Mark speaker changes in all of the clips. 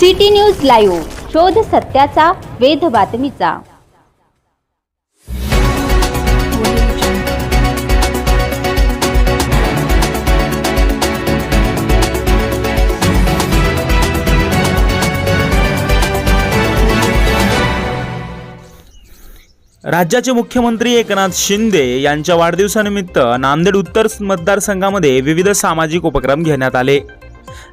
Speaker 1: City news live शोध सत्याचा वेध बातमीचा.
Speaker 2: राज्याचे मुख्यमंत्री एकनाथ शिंदे यांच्या वाढदिवसानिमित्त नांदेड उत्तर मतदारसंघामध्ये विविध सामाजिक उपक्रम घेण्यात आले.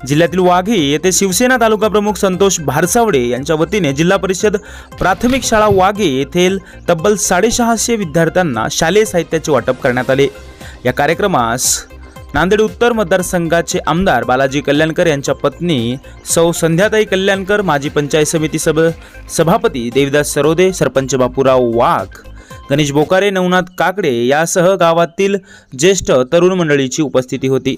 Speaker 2: जिल्ह्यातील वाघी येथे शिवसेना तालुका प्रमुख संतोष भारसावडे यांच्या वतीने जिल्हा परिषद प्राथमिक शाळा वाघी येथील तब्बल साडेसहाशे विद्यार्थ्यांना शालेय साहित्याचे वाटप करण्यात आले. या कार्यक्रमास नांदेड उत्तर मतदारसंघाचे आमदार बालाजी कल्याणकर यांच्या पत्नी सौ संध्याताई कल्याणकर माजी पंचायत समिती सभ सभापती देवीदास सरोदे सरपंच बापूराव वाघ गणेश बोकारे नवनाथ काकडे यासह गावातील ज्येष्ठ तरुण मंडळीची उपस्थिती होती.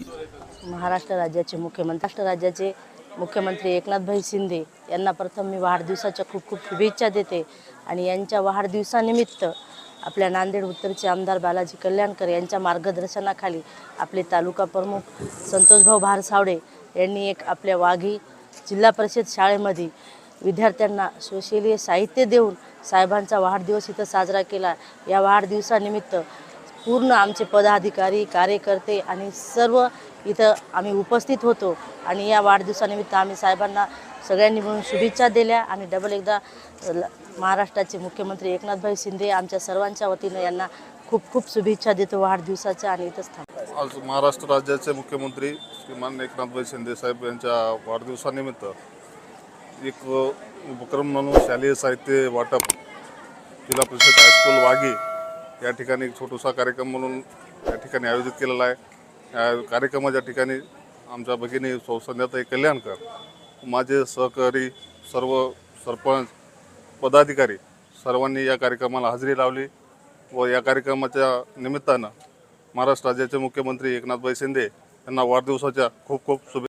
Speaker 3: महाराष्ट्र राज्याचे मुख्यमंत्री महाराष्ट्र राज्याचे मुख्यमंत्री एकनाथभाई शिंदे यांना प्रथम मी वाढदिवसाच्या खूप खूप शुभेच्छा देते. आणि यांच्या वाढदिवसानिमित्त आपल्या नांदेड उत्तरचे आमदार बालाजी कल्याणकर यांच्या मार्गदर्शनाखाली आपले तालुका प्रमुख संतोषभाऊ भारसावडे यांनी एक आपल्या वाघी जिल्हा परिषद शाळेमध्ये विद्यार्थ्यांना सोशलीय साहित्य देऊन साहेबांचा वाढदिवस इथं साजरा केला. या वाढदिवसानिमित्त पूर्ण आमचे पदाधिकारी कार्यकर्ते आणि सर्व इथं आम्ही उपस्थित होतो. आणि या वाढदिवसानिमित्त आम्ही साहेबांना सगळ्यांनी मिळून शुभेच्छा दिल्या आणि डबल एकदा ल- महाराष्ट्राचे मुख्यमंत्री एकनाथभाई शिंदे आमच्या सर्वांच्या वतीनं यांना खूप खूप शुभेच्छा देतो वाढदिवसाच्या आणि इथंच थांबतो
Speaker 4: आज महाराष्ट्र राज्याचे मुख्यमंत्री श्रीमान एकनाथभाई शिंदे साहेब यांच्या वाढदिवसानिमित्त एक उपक्रम म्हणून शालेय साहित्य वाटप जिल्हा परिषद हायस्कूल वाघी या ठिकाणी एक छोटासा कार्यक्रम म्हणून या ठिकाणी आयोजित केलेला आहे. या कार्यक्रमाच्या ठिकाणी आमच्या भगिनी सौ संध्याताई कल्याणकर माझे सहकारी सर्व सरपंच पदाधिकारी सर्वांनी या कार्यक्रमाला हजेरी लावली व या कार्यक्रमाच्या निमित्तानं महाराष्ट्र राज्याचे मुख्यमंत्री एकनाथभाई शिंदे यांना वाढदिवसाच्या खूप खूप शुभे